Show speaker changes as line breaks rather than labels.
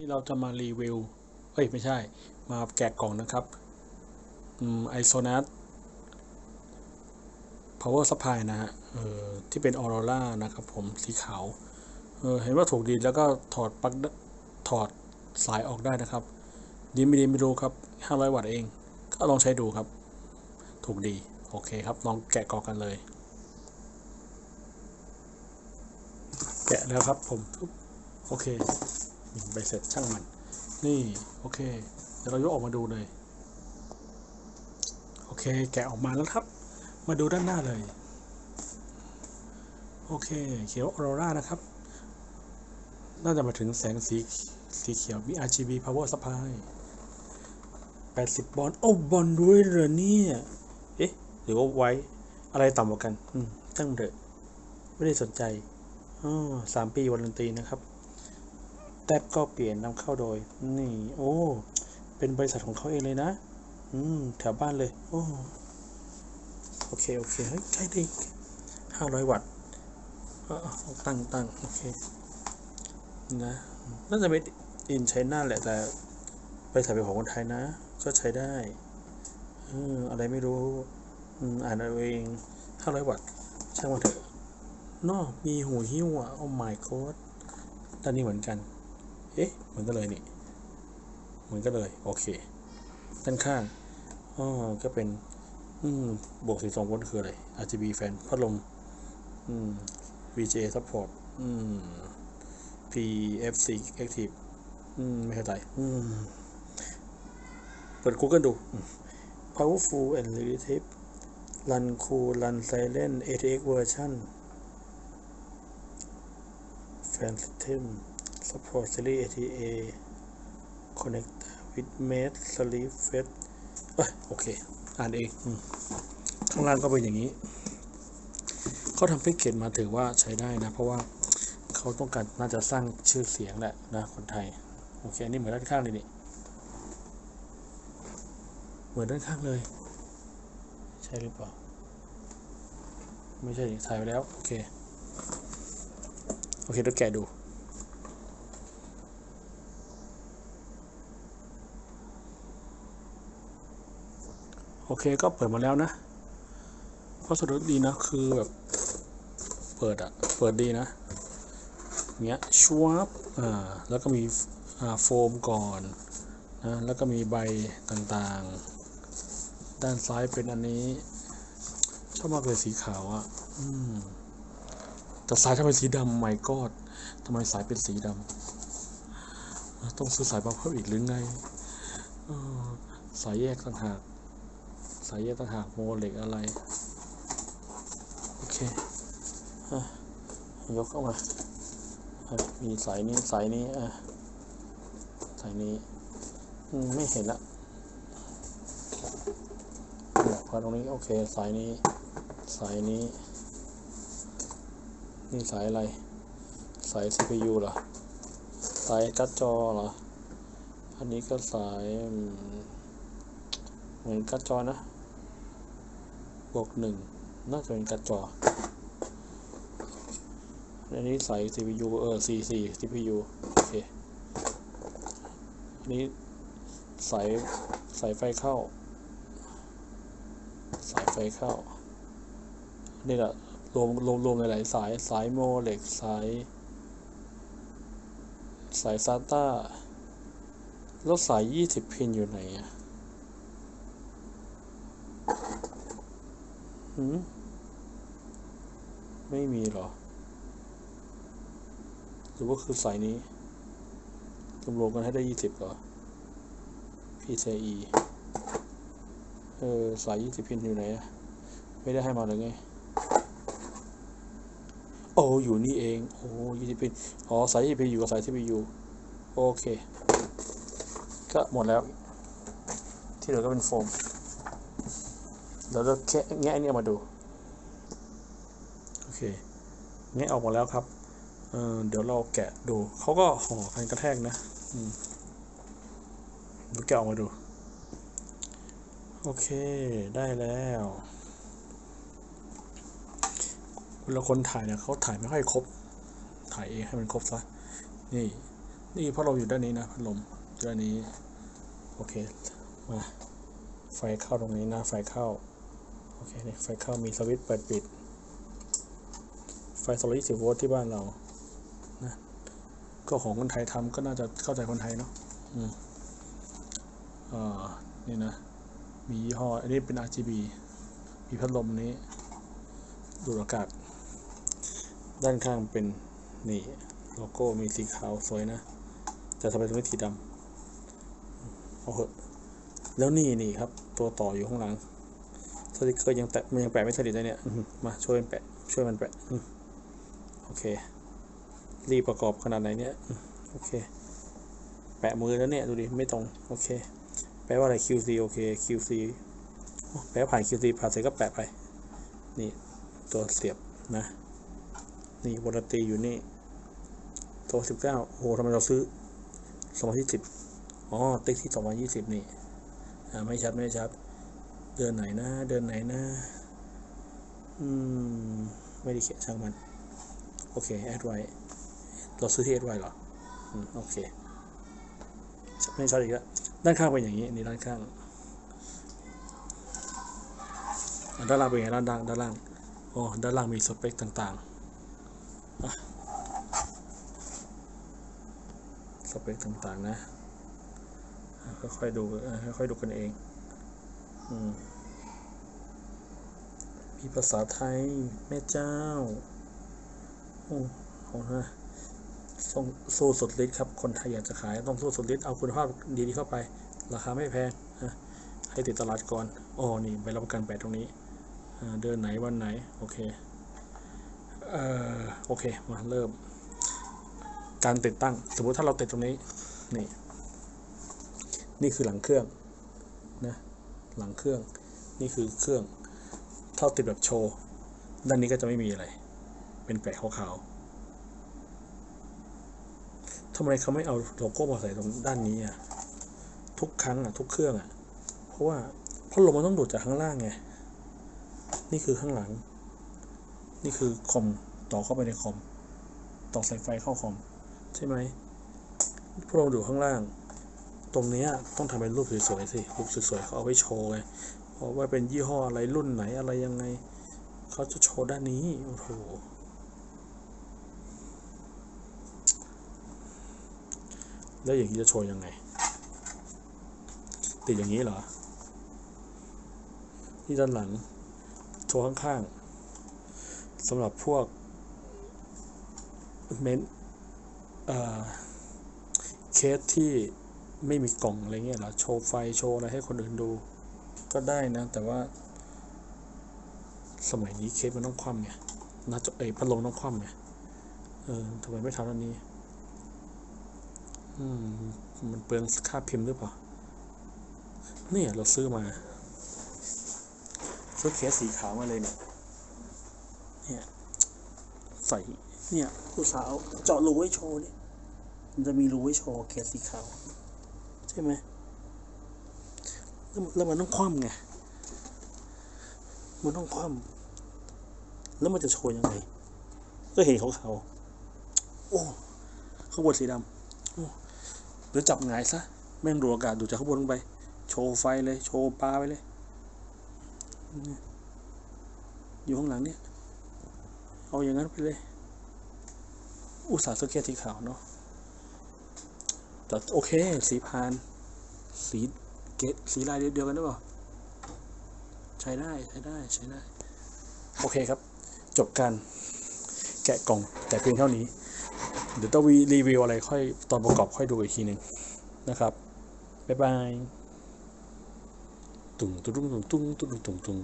นี่เราจะมารีวิว เอ้ย ไม่ใช่ มาแกะกล่องนะครับอืมไอโซนัส power supply นะฮะเออที่เป็นออโรรานะครับผมสีขาวเออเห็นว่าถูกดีแล้วก็ถอดปลั๊กถอดสายออกได้นะครับ ดีไม่ดีไม่รู้ครับ 500 วัตต์เอง ก็ลองใช้ดูครับ ถูกดี โอเคครับ ลองแกะกล่องกันเลย แกะแล้วครับผม โอเค ใบเสร็จช่างมัน นี่ โอเค เดี๋ยวเรายกออกมาดูเลย โอเค แกะออกมาแล้วครับ มาดูด้านหน้าเลย โอเค เขียวออโรรานะครับ น่าจะมาถึงแสงสีสีเขียวมี RGB power supply 80 บอลโอ้บอลด้วยเหรอเนี่ย เอ๊ะ หรือว่าไว้ อะไรต่ำกว่ากัน อืมตั้งเถอะไม่ได้สนใจอ๋อสามปีวารันตีนะครับ แท็บก็เปลี่ยนนำเข้าโดย นี่ โอ้ เป็นบริษัทของเขาเองเลยนะ อืม แถวบ้านเลย โอ้ โอเค โอเคเฮ้ยใช่ดิห้าร้อยวัตต์ตั้งตั้งโอเค นะ น่าจะเป็นอินใช้หน้าแหละ แต่บริษัทเป็นของคนไทยนะ ก็ใช้ได้เอออะไรไม่รู้ อ่านเอาเองห้าร้อยวัตต์ ช่างมันเถอะนอมีหูหิ้วอะ โอ้ my god ด้านนี้เหมือนกัน เอ๊ะเหมือนกันเลยนี่เหมือนกันเลย โอเค ด้านข้างอ๋อก็เป็น อืมบวกสีสองวลต์คืออะไร RGB แฟนพัดลม อืม VGA support อืม PFC active อืม ไม่เข้าใจอืม เปิด Google ดู powerful and relative run cool run silent ATX version fan system support series ATA connector with mate sleep fed เอ้ยโอเค อ่านเองข้างล่างก็เป็นอย่างนี้ เขาทำแพ็กเกจมาถือว่าใช้ได้นะ เพราะว่าเขาต้องการน่าจะสร้างชื่อเสียงแหละนะ คนไทย โอเค อันนี้เหมือนด้านข้างเลยนี่ เหมือนด้านข้างเลย ใช่หรือเปล่า ไม่ใช่ถ่ายไปแล้ว โอเค โอเคเดี๋ยวแกะดู อเคก็เปิดมาแล้วนะวัสดุดีนะ คือแบบ เปิดอะเปิดดีนะเนี้ยชวบอ่าแล้วก็มีอ่าโฟมก่อนนะแล้วก็มีใบต่างๆ ด้านซ้ายเป็นอันนี้ ชอบมากเลยสีขาวอะ่ะอืมแต่สายทำไมสีดำไม่กอดทำไมสายเป็นสีดำต้องซื้อสายมาเพิ่มอีกหรือไงออสายแยกต่างหากายแยกต่างหากโมเหล็กอะไร โอเคอยกเข้ามา มีสายนี้สายนี้อะสายนี้ไม่เห็นละเนี่ยพอตรงนี้โอเคสายนี้ สายนี้ นี่สายอะไร สาย CPU เหรอ สายการ์ดจอเหรอ อันนี้ก็สายเหมือนการ์ดจอนะ บวกหนึ่งน่าจะเป็นการ์ดจออันนี้สาย CPU เออ C4 CPU โอเคอันนี้สายสายไฟเข้า สายไฟเข้า นี่แหละรวมรวมรวมหลายสายสายโมเหล็กสาย สายซาต้าแล้วสายยี่สิบพินอยู่ไหนอะ หืมไม่มีหรอ หรือว่าคือสายนี้รวมๆกันให้ได้ยี่สิบเหรอ PCE เออ สายยี่สิบพินอยู่ไหนอะไม่ได้ให้มาเลยไง โอ้อยู่นี่เอง โอ้ยี่สิบพินอ๋อ สายยี่สิบพินอยู่กับสาย CPU โอเค ก็หมดแล้ว ที่เหลือก็เป็นโฟม เราแค่แงะอันนี้มาดู โอเค แงะออกมาแล้วครับเออเดี๋ยวเราแกะดู เขาก็ห่อกันกระแทกนะอืมเดี๋ยวแกะออกมาดู โอเค ได้แล้วเวลาคนถ่ายเนี่ยเขาถ่ายไม่ค่อยครบ ถ่ายเองให้มันครบซะ นี่ นี่พัดลมอยู่ด้านนี้นะพัดลมด้านนี้ โอเค มา ไฟเข้าตรงนี้นะ ไฟเข้า โอเคนี่ไฟเข้ามีสวิตช์เปิดปิด ไฟ220โวลต์ที่บ้านเรานะก็ของคนไทยทำก็น่าจะเข้าใจคนไทยเนาะอืมอ่านี่นะ มียี่ห้อ อันนี้เป็น RGB มีพัดลมนี้ ดูดอากาศ ด้านข้างเป็นนี่โลโก้มีสีขาวสวยนะ แต่ทำไมตรงนี้สีดำ เอาเหอะ แล้วนี่นี่ครับ ตัวต่ออยู่ข้างหลัง สติกเกอร์ยังแตะมันยังแปะไม่สนิทเลยเนี่ยมาช่วยมันแปะช่วยมันแปะโอเค รีประกอบขนาดไหนเนี่ยโอเค แปะมือแล้วเนี่ยดูดิไม่ตรงโอเค แปลว่าอะไร QC โอเค QC แปลว่าผ่าน QC ผ่านเสร็จก็แปะไป นี่ตัวเสียบนะ นี่วอลตีอยู่นี่ตัวสิบเก้าโอ้โหทำไมเราซื้อสองพันยี่สิบอ๋อติ๊กที่สองพันยี่สิบนี่อ่าไม่ชัดไม่ชัด เดินไหนนะเดินไหนนะอืม ไม่ได้เขียนช่างมัน โอเคแอดไว้เราซื้อที่แอดไว้เหรออืมโอเคไม่ชัดอีกแล้วด้านข้างเป็นอย่างนี้นี่ด้านข้างด้านล่างเป็นไงด้านล่างด้านล่างอ๋อด้านล่างมีสเปคต่างๆสเปคต่างๆนะอะค่อยๆดูค่อยๆดูกันเอง มีภาษาไทย แม่เจ้า โอ้โหนะส่งสู้สุดฤทธิ์ครับ คนไทยอยากจะขายต้องสู้สุดฤทธิ์เอาคุณภาพดีๆเข้าไป ราคาไม่แพงอะให้ติดตลาดก่อนอ๋อนี่ใบรับประกันแปดตรงนี้เดือนไหนวันไหน โอเค เอ่อ โอเค มาเริ่ม การติดตั้ง สมมุติถ้าเราติดตรงนี้ นี่ นี่คือหลังเครื่อง นะ หลังเครื่อง นี่คือเครื่องถ้าติดแบบโชว์ ด้านนี้ก็จะไม่มีอะไร เป็นแปะขาวๆทำไมเขาไม่เอาโลโก้มาใส่ตรงด้านนี้อะ ทุกครั้งอะ ทุกเครื่องอะ เพราะว่าพัดลมมันต้องดูดจากข้างล่างไง นี่คือข้างหลัง นี่คือคอมต่อเข้าไปในคอม ต่อสายไฟเข้าคอม ใช่ไหมพัดลมดูดข้างล่าง ตรงนี้ต้องทำเป็นรูปสวยๆสิรูปสวยๆเขาเอาไว้โชว์ไงเพราะว่าเป็นยี่ห้ออะไรรุ่นไหนอะไรยังไง เขาจะโชว์ด้านนี้โอ้โหแล้วอย่างนี้จะโชว์ยังไง ติดอย่างนี้เหรอนี่ด้านหลัง โชว์ข้างๆสำหรับพวกเมนเอ่อเคสที่ ไม่มีกล่องอะไรเงี้ยหรอ โชว์ไฟโชว์อะไรให้คนอื่นดู ก็ได้นะ แต่ว่า สมัยนี้เคสมันต้องคว่ำไงน้าจอเอ้พัดลมต้องคว่ำไงเออทำไมไม่ทำอันนี้ อืม มันเปลืองค่าพิมพ์หรือเปล่า เนี่ยเราซื้อมา ซื้อเคสสีขาวมาเลยเนี่ยเนี่ย ใส่เนี่ย ผู้สาวเจาะรูไว้โชว์เนี่ยมันจะมีรูไว้โชว์เคสสีขาว ใช่ไหมแล้วแล้วมันต้องคว่ำไง มันต้องคว่ำแล้วมันจะโชว์ยังไง ก็เห็นเขาวๆโอ้ข้าบนสีดำโอ้หรือจับหงายซะแม่งดูดอากาศดูจากข้าบนลงไป โชว์ไฟเลย โชว์ปลาไปเลย อยู่ข้างหลังเนี่ย เอาอย่างนั้นไปเลย อุตสาห์ซื้อแค่สีขาวเนาะ แต่โอเค สีพาน สีเกตสีลายเดียวกันหรือเปล่า ใช้ได้ ใช้ได้ ใช้ได้ โอเคครับ จบการแกะกล่องแต่เพียงเท่านี้ เดี๋ยวต้องรีวิวอะไรค่อยตอนประกอบค่อยดูอีกทีหนึ่งนะครับ บ๊ายบายตุ้งตุ้งตุ้งตุงตุงตุ้งตุ้ง